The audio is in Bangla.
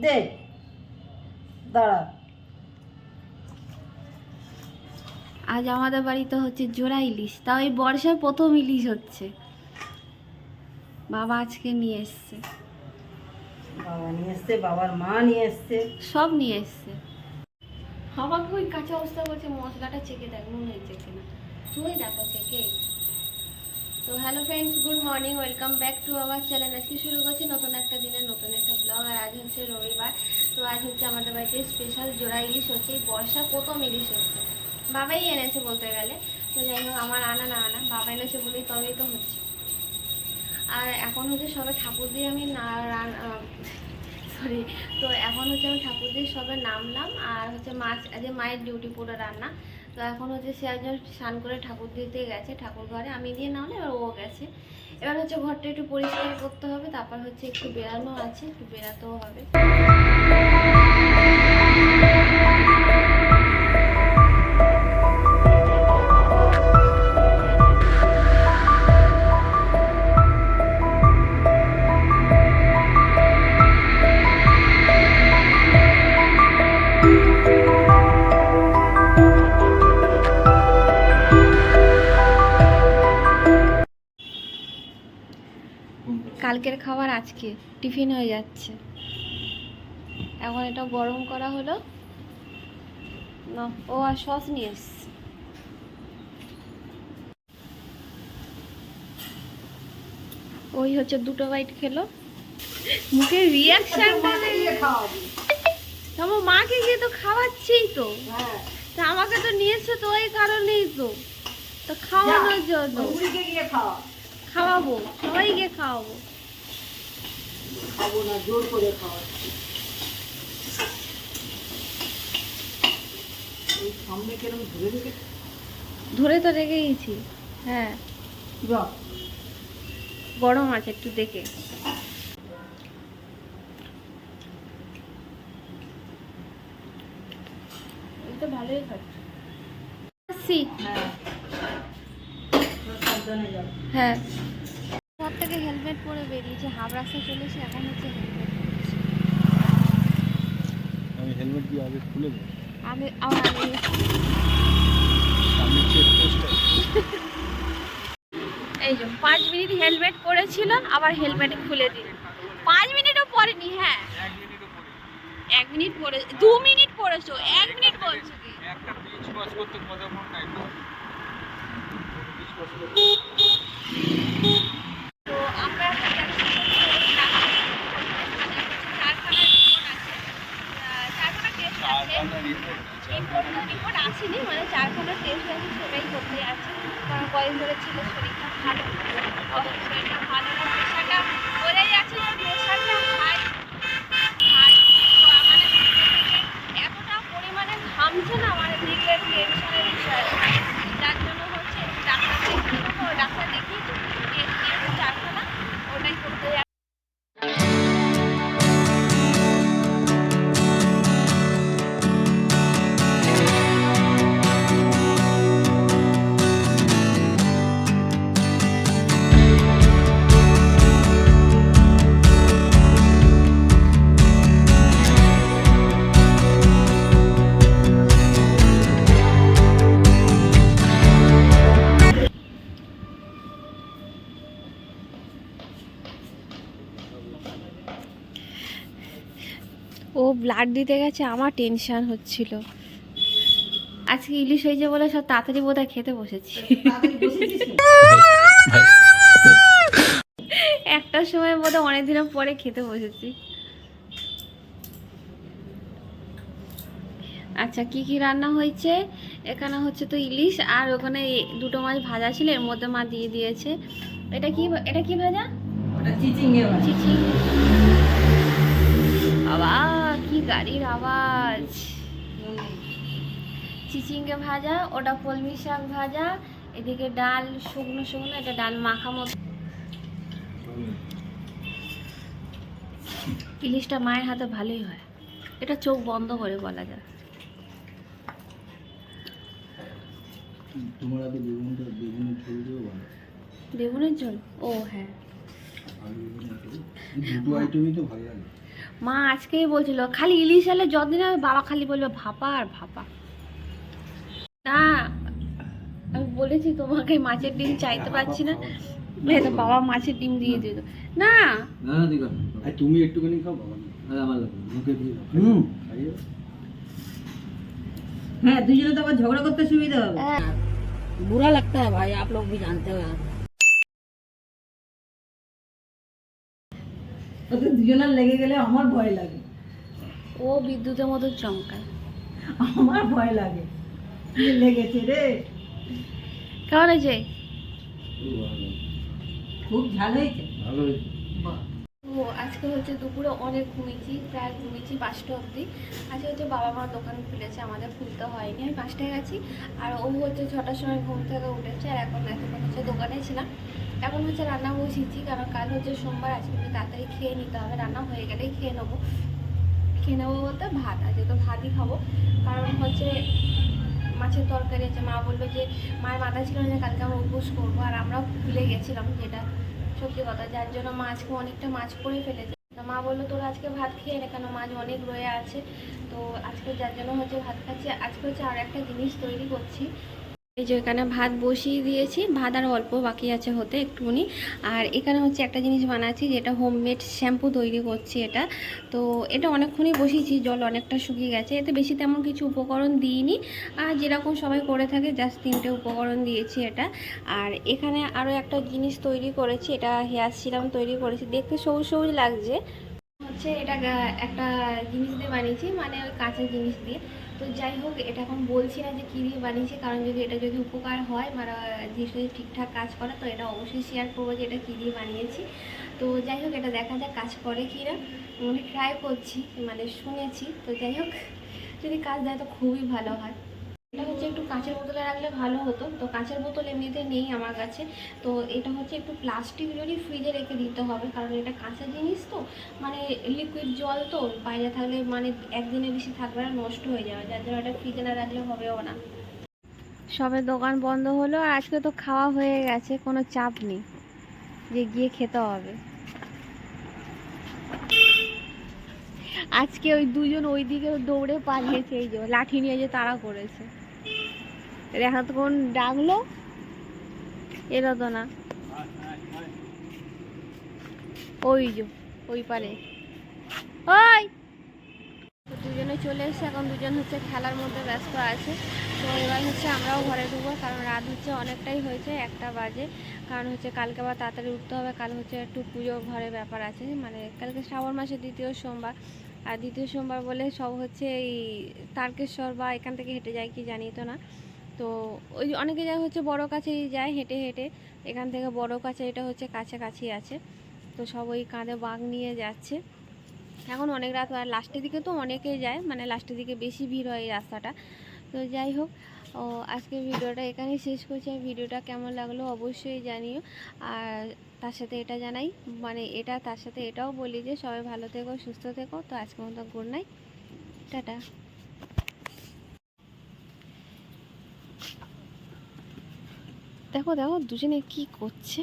দে। দাঁড়া। আজ আমাদের বাড়িতে হচ্ছে জোড়া ইলিশ তাও এই বর্ষায় প্রথম ইলিশ হচ্ছে। বাবা আজকে নিয়ে এসছে। বাবা নিয়ে এসছে বাবার মা নিয়ে এসছে। সব নিয়ে এসছে। বাবাকে ওই কাঁচা অবস্থা করছে মশলাটা চেকে দেখ নুন হয়েছে কিনা। তুই দেখো চেকে তো hello friends good morning welcome back to our channel আজকে শুরু করছি নতুন একটা দিনের নতুন একটা ব্লগ আর আজ হচ্ছে রবিবার। তো আজ হচ্ছে আমাদের বাড়িতে স্পেশাল জোড়া ইলিশ হচ্ছে বর্ষা প্রথম ইলিশ হচ্ছে। বাবাই এনেছে বলতে গেলে। তো যাই হোক, আমার আনা না আনা, বাবা এনেছে বলেই তবেই তো হচ্ছে। আর এখন হচ্ছে সবে ঠাকুর দিয়ে আমি না সরি তো এখন হচ্ছে আমি ঠাকুর দিয়ে সবে নামলাম, আর হচ্ছে মাছ আজকে মায়ের ডিউটি পুরো রান্না। তো এখন হচ্ছে সে একজন স্নান করে ঠাকুর দিতে গেছে, ঠাকুর ঘরে। আমি দিয়ে না হলে এবার ও গেছে। এবার হচ্ছে ঘরটা একটু পরিষ্কার করতে হবে, তারপর হচ্ছে একটু বেড়ানো আছে, একটু বেড়াতেও হবে। কালকের খাবার আজকে। টিফিন হয়ে যাচ্ছে। এখন এটা গরম করা হলো। না ও আর সস নিয়ে এসছে। ওই হচ্ছে দুটো বাইট খেলো। মুখের মাকে গিয়ে তো খাওয়াচ্ছেই তো। হ্যাঁ। তা আমাকে তো নিয়েছো তো ওই কারণেই তো। তো খাওয়ানোর জন্য। গিয়ে খাওয়াবো সবাইকে খাওয়াবো। খাব না জোর করে খাওয়া সামনে কেরম ধরে রেখে ধরে তো রেখে গেছি হ্যাঁ। যা। গরম আছে একটু দেখে। ভালোই খাচ্ছে। আসছি। হ্যাঁ। হ্যাঁ। থেকে হেলমেট পরে বেরিয়েছে হাফ রাস্তায় চলেছে এখন হচ্ছে হেলমেট আমি হেলমেট দিয়ে আগে খুলে দেবো। আমি আবার আমি সামনে চেক পোস্ট এই যে পাঁচ মিনিট হেলমেট পরেছিল আবার হেলমেট খুলে দিলেন। পাঁচ মিনিটও পরেনি হ্যাঁ। এক মিনিট পরে দু মিনিট পরেছো এক মিনিট বলছো কি? একটা বিচ ক্রস করতে কতক্ষণ টাইম তো আমরা চারখানা রিপোর্ট আছে চারখানা টেস্ট আছে। রিপোর্ট রিপোর্ট আসেনি মানে চারখানা টেস্ট আছে সেটাই করতে যাচ্ছে। কারণ কয়েক ধরে ছিল শরীরটা ভালো। শরীরটা ভালো না প্রেশারটা বোঝাই যাচ্ছে যে প্রেশারটা ব্লাড দিতে গেছে আমার টেনশন হচ্ছিল। আজকে ইলিশ হয়েছে বলে সব তাড়াতাড়ি বোধহয় খেতে বসেছি? একটার সময় বোধহয় অনেক দিনের পরে খেতে বসেছি। আচ্ছা কি কি রান্না হয়েছে? এখানে হচ্ছে তো ইলিশ আর ওখানে দুটো মাছ ভাজা ছিল এর মধ্যে মা দিয়ে দিয়েছে। এটা কি এটা কি ভাজা? ওটা চিচিঙ্গে ভাজা। চিচি বাবা! গাড়ির আওয়াজ। চিচিঙ্গে ভাজা ওটা কলমি শাক ভাজা এদিকে ডাল শুকনো শুকনো এটা ডাল মাখা মতো। ইলিশটা মায়ের হাতে ভালোই হয়। এটা চোখ বন্ধ করে বলা যায়। তোমার আগে বেগুনটা বেগুনের ঝোল দিয়েও ভালো বেগুনের ঝোল? ও হ্যাঁ। দুটো আইটেমই তো ভালো লাগে। মা আজকেই বলছিল খালি ইলিশ এলে যতদিন হবে বাবা খালি বলবে ভাপা আর ভাপা না আমি বলেছি তোমাকে মাছের ডিম চাইতে পারছি না ভেবে বাবা মাছের ডিম দিয়ে দিত না না না দিগা আর তুমি একটুখানি খাও বাবা না। আরে আমার লাগবে না। মুখে দিয়ে দাও। হুম খাইয়ে হ্যাঁ দুজনে তো আবার ঝগড়া করতে সুবিধা হবে হ্যাঁ बुरा लगता है भाई आप लोग भी जानते हो यार ওদের দুজনের লেগে গেলে আমার ভয় লাগে। ও বিদ্যুতের মতো চমকায়। আমার ভয় লাগে। লেগেছে রে? কেমন হয়েছে? খুব ঝাল হয়েছে? ভালো ও আজকে হচ্ছে দুপুরে অনেক ঘুমিয়েছি প্রায় ঘুমিয়েছি পাঁচটা অবধি। আজকে হচ্ছে বাবা মা দোকান খুলেছে আমাদের খুলতে হয়নি। আমি পাঁচটায় গেছি আর ও হচ্ছে ছটার সময় ঘুম থেকে উঠেছে আর এখন এতক্ষণ হচ্ছে দোকানে ছিলাম। এখন হচ্ছে রান্না বসিয়েছি, কারণ কাল হচ্ছে সোমবার, আজকে একটু তাড়াতাড়ি খেয়ে নিতে হবে, রান্না হয়ে গেলেই খেয়ে নেব। খেয়ে নেব বলতে ভাত আছে তো ভাতই খাব। কারণ হচ্ছে মাছের তরকারি আছে, মা বলল যে, মায়ের মাথা ছিল যে কালকে আমরা উপোস করব, আর আমরাও ভুলে গেছিলাম যেটা সত্যি কথা, যার জন্য মা আজকে অনেকটা মাছ করে ফেলেছে। মা বলল, তোরা আজকে ভাত খেয়ে নে কেন? মাছ অনেক রয়ে আছে। তো আজকে যার জন্য হচ্ছে ভাত খাচ্ছি। আজকে হচ্ছে আর একটা জিনিস তৈরি করছি এই যে এখানে ভাত বসিয়ে দিয়েছি। ভাত আর অল্প বাকি আছে হতে একটুখানি। আর এখানে হচ্ছে একটা জিনিস বানাচ্ছি যেটা হোমমেড শ্যাম্পু তৈরি করছি এটা। তো এটা অনেকক্ষণই বসিয়েছি, জল অনেকটা শুকিয়ে গেছে। এতে বেশি তেমন কিছু উপকরণ দিইনি। আর যেরকম সবাই করে থাকে জাস্ট তিনটে উপকরণ দিয়েছি এটা। আর এখানে আরও একটা জিনিস তৈরি করেছি, এটা হেয়ার সিরাম তৈরি করেছি। দেখতে সবুজ সবুজ লাগছে। হচ্ছে এটা একটা জিনিস দিয়ে বানিয়েছি মানে ওই কাঁচা জিনিস দিয়ে। তো যাই হোক, এটা এখন বলছি না যে কী দিয়ে বানিয়েছি, কারণ যদি এটা যদি উপকার হয় মানে জিনিসটা যদি ঠিকঠাক কাজ করে, তো এটা অবশ্যই শেয়ার করব যে এটা কী দিয়ে বানিয়েছি। তো যাই হোক, এটা দেখা যাক কাজ করে কি না আমি ট্রাই করছি মানে শুনেছি। তো যাই হোক, যদি কাজ দেয় তো খুবই ভালো হয়। এটা হচ্ছে একটু কাঁচের বোতলে রাখলে ভালো হতো। তো কাঁচের বোতল এমনিতে নেই আমার কাছে। তো এটা হচ্ছে একটু প্লাস্টিক যদি ফ্রিজে রেখে দিতে হবে, কারণ এটা কাঁচা জিনিস তো মানে লিকুইড জল তো, বাইরে থাকলে মানে একদিনের বেশি থাকবে না নষ্ট হয়ে যাবে, যার জন্য এটা ফ্রিজে না রাখলে হবেও না। সবে দোকান বন্ধ হলো আর আজকে তো খাওয়া হয়ে গেছে, কোনো চাপ নেই। যে গিয়ে খেতে হবে। আজকে ওই দুজন ওই দিকে দৌড়ে পালিয়েছে, এই যে লাঠি নিয়ে যে তারা করেছে। দেখা তখন ডাকলো এরা তো না। ওই যে, ওই পারে। ওই! দুজনে চলে এসে এখন দুজন হচ্ছে খেলার মধ্যে ব্যস্ত আছে। তো এবার হচ্ছে আমরাও ঘরে ঢুকবো, কারণ রাত হচ্ছে অনেকটাই হয়েছে, একটা বাজে। কারণ হচ্ছে কালকে আবার তাড়াতাড়ি উঠতে হবে, কাল হচ্ছে একটু পুজো ঘরে ব্যাপার আছে। মানে কালকে শ্রাবণ মাসের দ্বিতীয় সোমবার, আর দ্বিতীয় সোমবার বলে সব হচ্ছে এই তারকেশ্বর বা এখান থেকে হেঁটে যায় কি জানি তো না। তো ওই অনেকে যায় হচ্ছে বড় কাছেই যায় হেঁটে হেঁটে। এখান থেকে বড় কাছে এটা হচ্ছে কাছাকাছি আছে। তো সব ওই কাঁধে বাঘ নিয়ে যাচ্ছে। এখন অনেক রাত আর লাস্টের দিকে তো অনেকেই যায় মানে লাস্টের দিকে বেশি ভিড় হয় এই রাস্তাটা। তো যাই হোক, ও আজকে ভিডিওটা এখানেই শেষ করছি। আর ভিডিওটা কেমন লাগল অবশ্যই জানিও। আর তার সাথে এটা জানাই মানে এটা তার সাথে এটাও বলি যে সবাই ভালো থেকো, সুস্থ থেকো। তো আজকে মতো গুড নাইট। টাটা। দেখো দেখো দুজনে কি করছে?